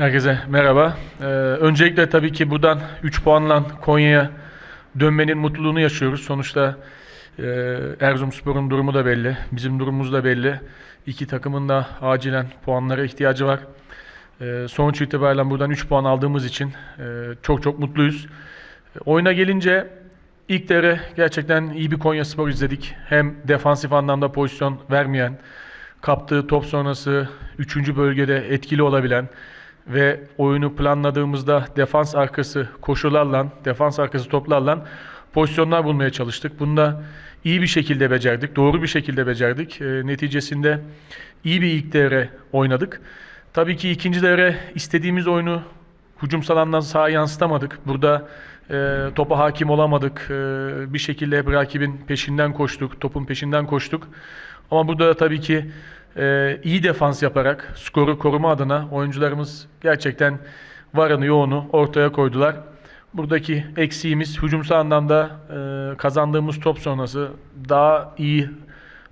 Herkese merhaba. Ee, öncelikle tabii ki buradan 3 puanla Konya'ya dönmenin mutluluğunu yaşıyoruz. Sonuçta e, Erzurumspor'un durumu da belli, bizim durumumuz da belli. İki takımın da acilen puanlara ihtiyacı var. Ee, sonuç itibariyle buradan 3 puan aldığımız için e, çok çok mutluyuz. Oyuna gelince ilk devre gerçekten iyi bir Konyaspor izledik. Hem defansif anlamda pozisyon vermeyen, kaptığı top sonrası 3. bölgede etkili olabilen ve oyunu planladığımızda defans arkası koşularla, defans arkası toplarla pozisyonlar bulmaya çalıştık. Bunu da iyi bir şekilde becerdik, doğru bir şekilde becerdik. E, neticesinde iyi bir ilk devre oynadık. Tabii ki ikinci devre istediğimiz oyunu hücumsal anlamda sağa yansıtamadık. Burada e, topa hakim olamadık. E, bir şekilde hep rakibin peşinden koştuk, topun peşinden koştuk. Ama burada da tabii ki e, iyi defans yaparak skoru koruma adına oyuncularımız gerçekten varını yoğunu ortaya koydular. Buradaki eksiğimiz hücumsal anlamda e, kazandığımız top sonrası daha iyi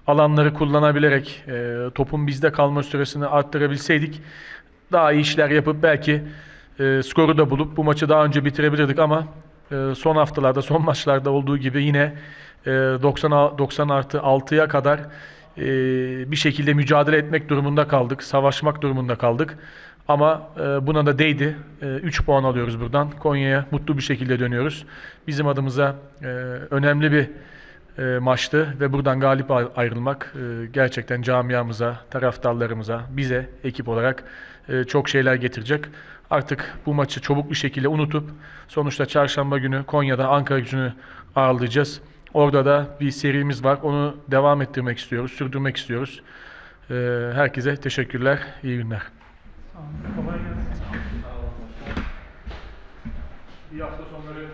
alanları kullanabilerek e, topun bizde kalma süresini arttırabilseydik daha iyi işler yapıp belki e, skoru da bulup bu maçı daha önce bitirebilirdik ama e, son haftalarda, son maçlarda olduğu gibi yine e, 90 a- 90 artı 6'ya kadar e, bir şekilde mücadele etmek durumunda kaldık, savaşmak durumunda kaldık. Ama e, buna da değdi. 3 puan alıyoruz buradan. Konya'ya mutlu bir şekilde dönüyoruz. Bizim adımıza e, önemli bir e, maçtı ve buradan galip ay- ayrılmak e, gerçekten camiamıza, taraftarlarımıza, bize ekip olarak e, çok şeyler getirecek. Artık bu maçı çabuk bir şekilde unutup sonuçta çarşamba günü Konya'da Ankara gücünü ağırlayacağız. Orada da bir serimiz var. Onu devam ettirmek istiyoruz, sürdürmek istiyoruz. E, herkese teşekkürler, iyi günler. İyi hafta sonları.